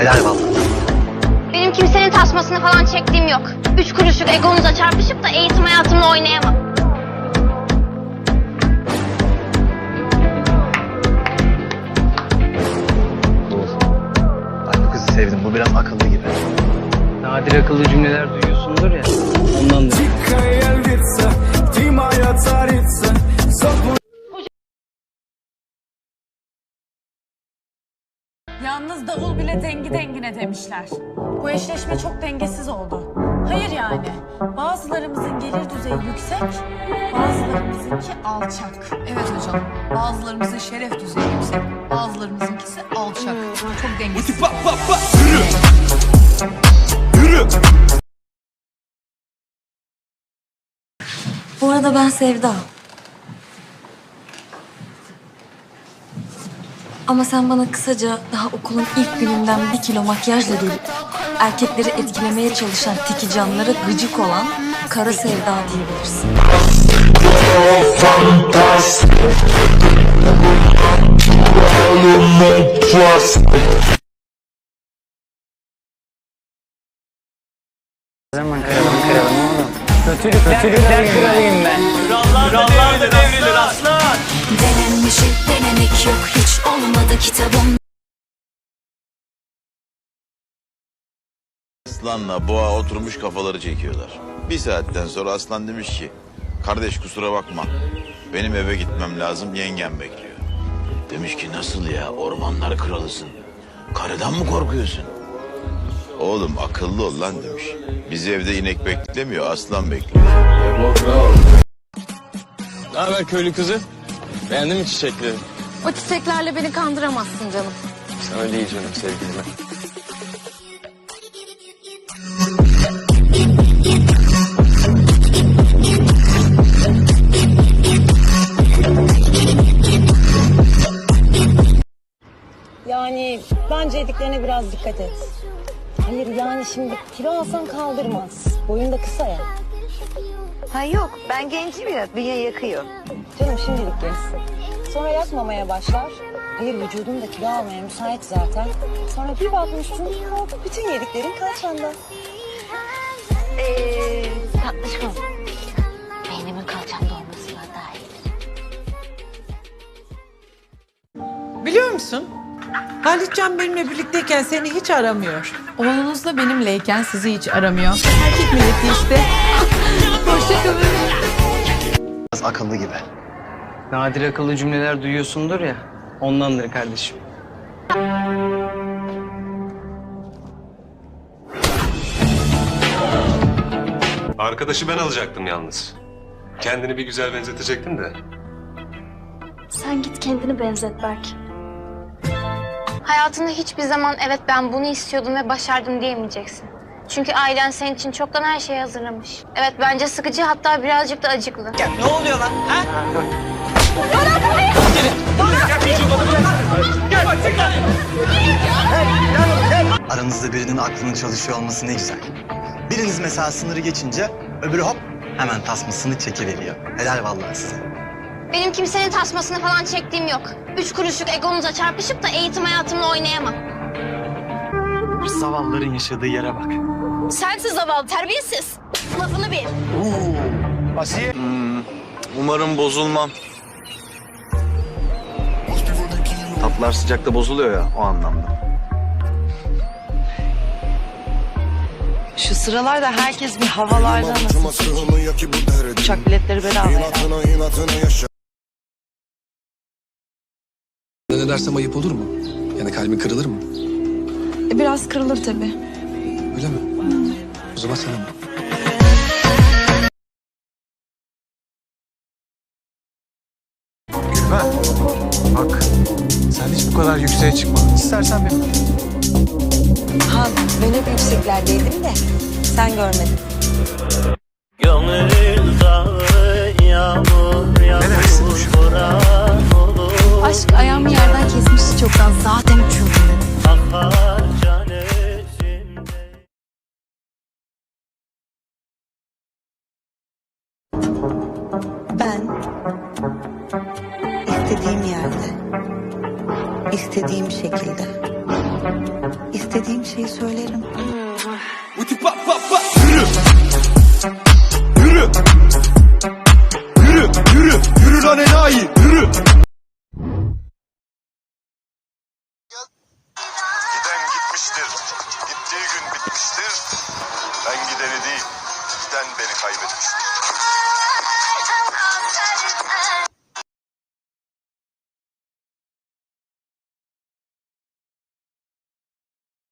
Helal valla. Benim kimsenin tasmasını falan çektiğim yok. Üç kuruşluk egonuza çarpışıp da eğitim hayatımla oynayamam. Bak bu kızı sevdim. Bu biraz akıllı gibi. Nadir akıllı cümleler duyuyorsundur ya. Ondan da. Bile dengi dengine demişler. Bu eşleşme çok dengesiz oldu. Hayır yani. Bazılarımızın gelir düzeyi yüksek, bazılarımızınki alçak. Evet hocam. Bazılarımızın şeref düzeyi yüksek, bazılarımızınkisi alçak. Çok dengesiz. Pa pa pa Yürü Yürü Bu arada ben Sevda. Ama sen bana kısaca daha okulun ilk gününden bir kilo makyajla gelip erkekleri etkilemeye çalışan tiki canlara gıcık olan kara sevda diyebilirsin. Zaman kıralım kıralım oğlum. Kötülükler, Kötülükler kralıyım ben. Denenmişi denemek yok hiç olmadı kitabım. Aslanla boğa oturmuş kafaları çekiyorlar. Bir saatten sonra aslan demiş ki... Kardeş kusura bakma. Benim eve gitmem lazım yengem bekliyor. Demiş ki nasıl ya ormanlar kralısın. Karıdan mı korkuyorsun? Oğlum akıllı ol lan demiş. Bizi evde inek beklemiyor aslan bekliyor. Ne haber köylü kızı? Beğendin mi çiçekleri? O çiçeklerle beni kandıramazsın canım. Sana değil canım sevgilime. Yani bence yediklerine biraz dikkat et. Hayır yani şimdi kilo alsan kaldırmaz. Boyun da kısa ya. Ha yok ben gencim ya bünye yakıyor. Canım şimdilik gençsin. Sonra yakmamaya başlar. Hayır vücudun da kilo almaya müsait zaten. Sonra bir bakmışsın hop bütün yediklerin kalçanda. Ee, tatlışım. Beynimin kalçamda olmasına dair. Biliyor musun? Halitcan benimle birlikteyken seni hiç aramıyor. Oğlunuz da benimleyken sizi hiç aramıyor. Erkek milleti işte. Hoşçakalın. Biraz akıllı gibi. Nadir akıllı cümleler duyuyorsundur ya. Ondandır kardeşim. Arkadaşı ben alacaktım yalnız. Kendini bir güzel benzetecektim de. Sen git kendini benzet Berk. Hayatında hiçbir zaman evet ben bunu istiyordum ve başardım diyemeyeceksin. Çünkü ailen senin için çoktan her şeyi hazırlamış. Evet bence sıkıcı hatta birazcık da acıklı. Ne oluyor lan? Ha? Aranızda birinin aklının çalışıyor olması ne güzel. Biriniz mesela sınırı geçince öbürü hop hemen tasmasını çekiveriyor. Helal vallahi size. Benim kimsenin tasmasını falan çektiğim yok. Üç kuruşluk egonuza çarpışıp da eğitim hayatımla oynayamam. Zavallıların yaşadığı yere bak. Sensiz zavallı terbiyesiz. Lafını bil. Umarım bozulmam. Tatlar sıcakta bozuluyor ya o anlamda. Şu sıralarda herkes bir havalarda nasıl? Uçak biletleri bedava ya. Ne dersem ayıp olur mu? Yani kalbin kırılır mı? Biraz kırılır tabii. Öyle mi? O zaman sana Gülben. Bak. Sen hiç bu kadar yükseğe çıkma. İstersen benim. Ha ben hep yükseklerdeydim de sen görmedin. Ne demek istedin şu Ben istediğim yerde, istediğim şekilde, İstediğim şeyi söylerim. Yürü. Yürü. Yürü, yürü, yürü lan enayi, yürü. Giden gitmiştir. Gittiği gün bitmiştir. Ben gideni değil, giden beni kaybetmiştir.